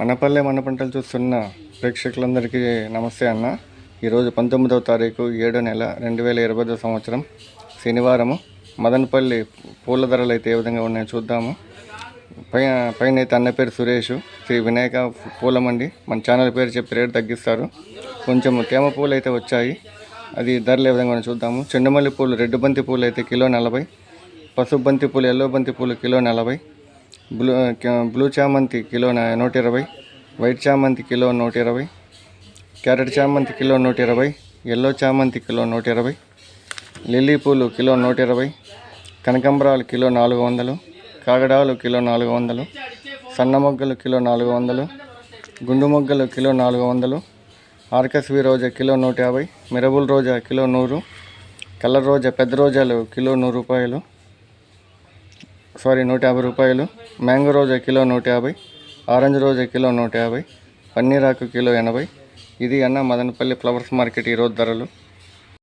మనపల్లె మన పంటలు చూస్తున్న ప్రేక్షకులందరికీ నమస్తే అన్న. ఈరోజు పంతొమ్మిదవ తారీఖు ఏడో నెల రెండు వేల ఇరవై సంవత్సరం శనివారము. మదనపల్లి పూల ధరలు అయితే ఏ విధంగా ఉన్నాయో చూద్దాము. పై పైన అయితే అన్న పేరు సురేష్ శ్రీ వినాయక పూల మండి. మన ఛానల్ పేరు చెప్పి రేటు తగ్గిస్తారు. కొంచెం తేమ పూలు అయితే వచ్చాయి. అది ధరలు ఏ విధంగా చూద్దాము. చెండుమల్లి పూలు రెడ్ బంతి పూలు అయితే కిలో నలభై పసుపు బంతి పూలు ఎల్లో బంతి పూలు కిలో నలభై బ్లూ బ్లూ చామంతి కిలో నూట ఇరవై వైట్ చామంతి కిలో నూట ఇరవై క్యారెట్ చామంతి కిలో నూట ఇరవై ఎల్లో చామంతి కిలో నూట ఇరవై లిల్లీ పూలు కిలో నూట ఇరవై కనకాంబరాలు కిలో నాలుగు వందలు కాగడాలు కిలో నాలుగు వందలు సన్న మొగ్గలు కిలో నాలుగు వందలు గుండు మొగ్గలు కిలో నాలుగు వందలు ఆర్కస్వి రోజా కిలో నూట యాభై మిరబుల్ రోజా కిలో నూరు కలర్ రోజా పెద్ద రోజాలు కిలో నూరు రూపాయలు సారీ నూట యాభై రూపాయలు. మ్యాంగో రోజా కిలో నూట యాభై ఆరెంజ్ రోజా కిలో నూట యాభై పన్నీరాకు కిలో ఎనభై. ఇది అన్న మదనపల్లి ఫ్లవర్స్ మార్కెట్ ఈరోజు ధరలు.